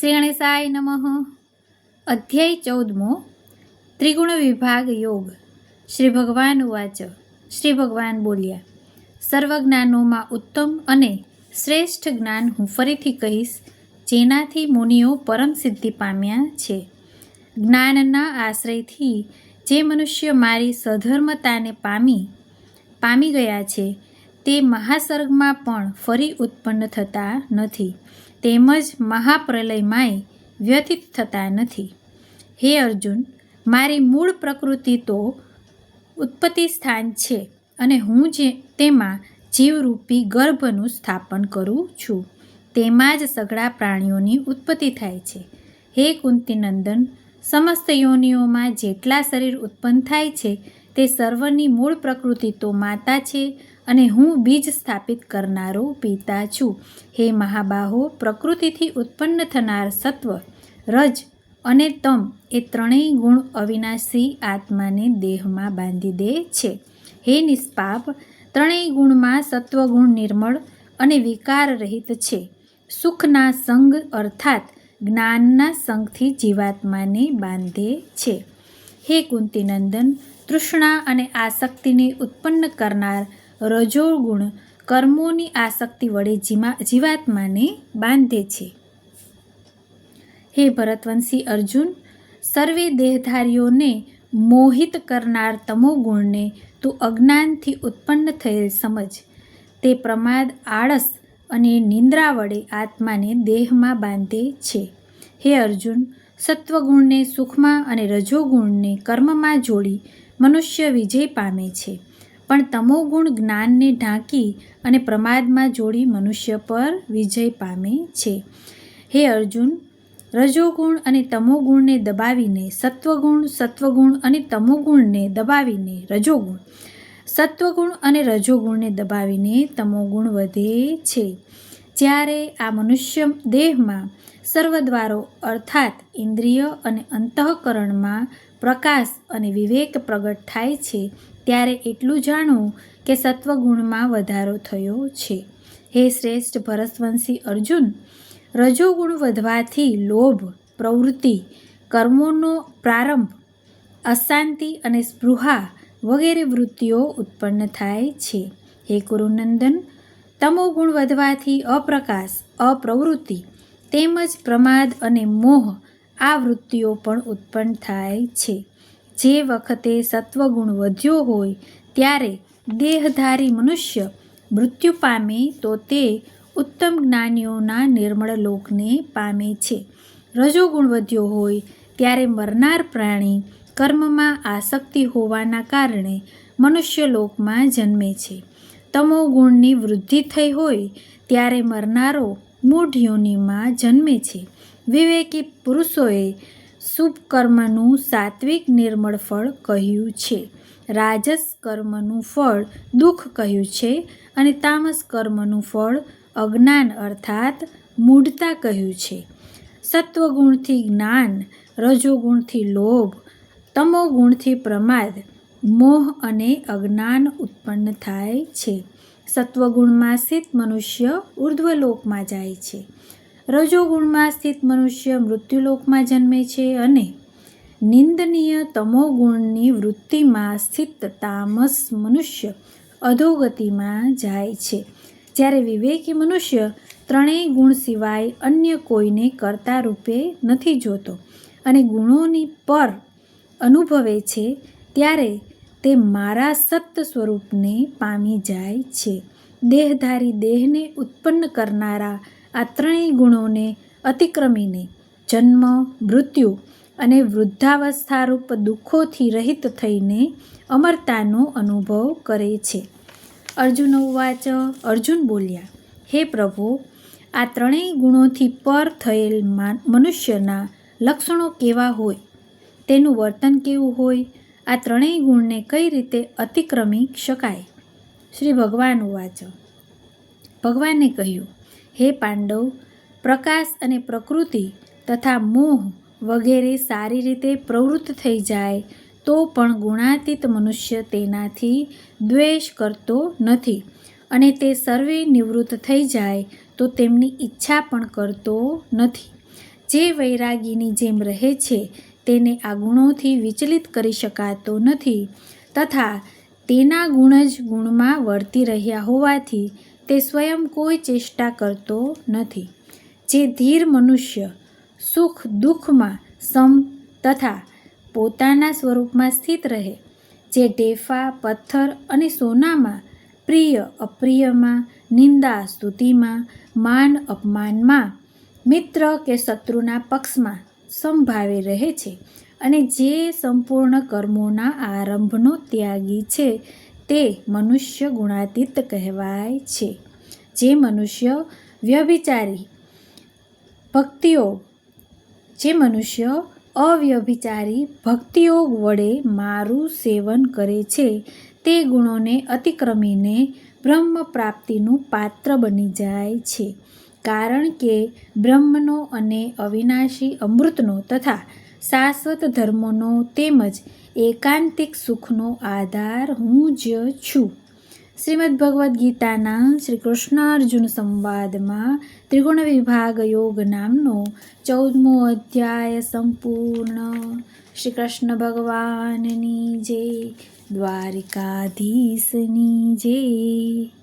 શ્રી ગણેશાય નમઃ. અધ્યાય ચૌદમો. ત્રિગુણ વિભાગ યોગ. શ્રી ભગવાન ઉવાચ. શ્રી ભગવાન બોલ્યા સર્વ જ્ઞાનોમાં ઉત્તમ અને શ્રેષ્ઠ જ્ઞાન હું ફરીથી કહીશ, જેનાથી મુનિઓ પરમ સિદ્ધિ પામ્યા છે. જ્ઞાનના આશ્રયથી જે મનુષ્ય મારી સધર્મતાને પામી પામી ગયા છે, તે મહાસર્ગમાં પણ ફરી ઉત્પન્ન થતા નથી. તેમજ મહાપ્રલયમાંય વ્યથિત થતા નથી. હે અર્જુન, મારી મૂળ પ્રકૃતિ તો ઉત્પત્તિ સ્થાન છે અને હું જે તેમાં જીવરૂપી ગર્ભનું સ્થાપન કરું છું, તેમાં જ સઘળા પ્રાણીઓની ઉત્પત્તિ થાય છે. હે કુંતીનંદન, સમસ્ત યોનિઓમાં જેટલા શરીર ઉત્પન્ન થાય છે, તે સર્વની મૂળ પ્રકૃતિ તો માતા છે અને હું બીજ સ્થાપિત કરનારો પિતા છું. હે મહાબાહો, પ્રકૃતિથી ઉત્પન્ન થનાર સત્વ, રજ અને તમ એ ત્રણેય ગુણ અવિનાશી આત્માને દેહમાં બાંધી દે છે. હે નિષ્પાપ, ત્રણેય ગુણમાં સત્વગુણ નિર્મળ અને વિકાર રહિત છે. સુખના સંગ અર્થાત જ્ઞાનના સંગથી જીવાત્માને બાંધે છે. હે કુંતીનંદન, તૃષ્ણા અને આસક્તિને ઉત્પન્ન કરનાર રજોગુણ કર્મોની આસક્તિ વડે જીમા, જીવાત્માને બાંધે છે. હે ભરતવંશી અર્જુન, સર્વે દેહધારીઓને મોહિત કરનાર તમોગુણને તું અજ્ઞાનથી ઉત્પન્ન થયેલ સમજ. તે પ્રમાદ, આળસ અને નિંદ્રા વડે આત્માને દેહમાં બાંધે છે. હે અર્જુન, સત્વગુણને સુખમાં અને રજોગુણને કર્મમાં જોડી મનુષ્ય વિજય પામે છે. પણ તમોગુણ જ્ઞાનને ઢાંકી અને પ્રમાદમાં જોડી મનુષ્ય પર વિજય પામે છે. હે અર્જુન, રજોગુણ અને તમોગુણને દબાવીને સત્વગુણ સત્વગુણ અને તમોગુણને દબાવીને રજોગુણ. સત્વગુણ અને રજોગુણને દબાવીને તમોગુણ વધે છે. જ્યારે આ મનુષ્ય દેહમાં સર્વદ્વારો અર્થાત ઇન્દ્રિય અને અંતઃકરણમાં પ્રકાશ અને વિવેક પ્રગટ થાય છે ત્યારે એટલું જાણવું કે સત્વગુણમાં વધારો થયો છે. હે શ્રેષ્ઠ ભરતવંશી અર્જુન, રજોગુણ વધવાથી લોભ, પ્રવૃત્તિ, કર્મોનો પ્રારંભ, અશાંતિ અને સ્પૃહા વગેરે વૃત્તિઓ ઉત્પન્ન થાય છે. હે કુરુનંદન તમોગુણ વધવાથી અપ્રકાશ, અપ્રવૃત્તિ તેમજ પ્રમાદ અને મોહ આ વૃત્તિઓ પણ ઉત્પન્ન થાય છે. જે વખતે સત્વગુણ વધ્યો હોય ત્યારે દેહધારી મનુષ્ય મૃત્યુ પામે તો તે ઉત્તમ જ્ઞાનીઓના નિર્મળ લોકને પામે છે. રજોગુણ વધ્યો હોય ત્યારે મરનાર પ્રાણી કર્મમાં આસક્તિ હોવાના કારણે મનુષ્ય લોકમાં જન્મે છે. તમો ગુણની વૃદ્ધિ થઈ હોય ત્યારે મરનારો મૂઢ યોનિમાં જન્મે છે. વિવેકી પુરુષોએ શુભ કર્મનું સાત્વિક નિર્મળ ફળ કહ્યું છે. રાજસ કર્મનું ફળ દુઃખ કહ્યું છે અને તામસ કર્મનું ફળ અજ્ઞાન અર્થાત મૂઢતા કહ્યું છે. સત્વગુણથી જ્ઞાન, રજોગુણથી લોભ, તમોગુણથી પ્રમાદ, મોહ અને અજ્ઞાન ઉત્પન્ન થાય છે. સત્વગુણમાં સ્થિત મનુષ્ય ઉર્ધ્વલોકમાં જાય છે. રજોગુણમાં સ્થિત મનુષ્ય મૃત્યુલોકમાં જન્મે છે અને નિંદનીય તમોગુણની વૃત્તિમાં સ્થિત તામસ મનુષ્ય અધોગતિમાં જાય છે. જ્યારે વિવેકી મનુષ્ય ત્રણેય ગુણ સિવાય અન્ય કોઈને કર્તા રૂપે નથી જોતો અને ગુણોની પર અનુભવે છે, ત્યારે તે મારા સત્ય સ્વરૂપને પામી જાય છે. દેહધારી દેહને ઉત્પન્ન કરનારા આ ત્રણેય ગુણોને અતિક્રમીને જન્મ, મૃત્યુ અને વૃદ્ધાવસ્થારૂપ દુઃખોથી રહિત થઈને અમરતાનો અનુભવ કરે છે. અર્જુન ઉવાચ, અર્જુન બોલ્યા, હે પ્રભુ, આ ત્રણેય ગુણોથી પર થયેલ મનુષ્યના લક્ષણો કેવા હોય? તેનું વર્તન કેવું હોય? આ ત્રણેય ગુણને કઈ રીતે અતિક્રમી શકાય? શ્રી ભગવાન ઉવાચ, ભગવાને કહ્યું હે પાંડવ, પ્રકાશ અને પ્રકૃતિ તથા મોહ વગેરે સારી રીતે પ્રવૃત્ત થઈ જાય, તો પણ ગુણાતીત મનુષ્ય તેનાથી દ્વેષ કરતો નથી અને તે સર્વે નિવૃત્ત થઈ જાય, તો તેમની ઈચ્છા પણ કરતો નથી. જે વૈરાગીની જેમ રહે છે, તેને આ ગુણોથી વિચલિત કરી શકાતો નથી તથા તેના ગુણ જ ગુણમાં વર્તી રહ્યા હોવાથી તે સ્વયં કોઈ ચેષ્ટા કરતો નથી. જે ધીર મનુષ્ય સુખ દુઃખમાં સમ તથા પોતાના સ્વરૂપમાં સ્થિત રહે, જે ઢેફા, પથ્થર અને સોનામાં પ્રિય, અપ્રિયમાં, નિંદા, સ્તુતિમાં, માન, અપમાનમાં, મિત્ર કે શત્રુના પક્ષમાં સંભાવે રહે છે અને જે સંપૂર્ણ કર્મોના આરંભનો ત્યાગી છે તે મનુષ્ય ગુણાતીત કહેવાય છે. જે મનુષ્ય વ્યભિચારી ભક્તિઓ, જે મનુષ્ય અવ્યભિચારી ભક્તિયોગ વડે મારું સેવન કરે છે, તે ગુણોને અતિક્રમીને બ્રહ્મ પ્રાપ્તિનું પાત્ર બની જાય છે. કારણ કે બ્રહ્મનો અને અવિનાશી અમૃતનો તથા શાશ્વત ધર્મનો તેમજ એકાંતિક સુખનો આધાર હું જ છું. શ્રીમદ્ ભગવદ્ ગીતાના શ્રી કૃષ્ણ અર્જુન સંવાદમાં ત્રિગુણ વિભાગ યોગ નામનો ચૌદમો અધ્યાય સંપૂર્ણ. શ્રી કૃષ્ણ ભગવાનની જય, દ્વારિકાધીશની જય.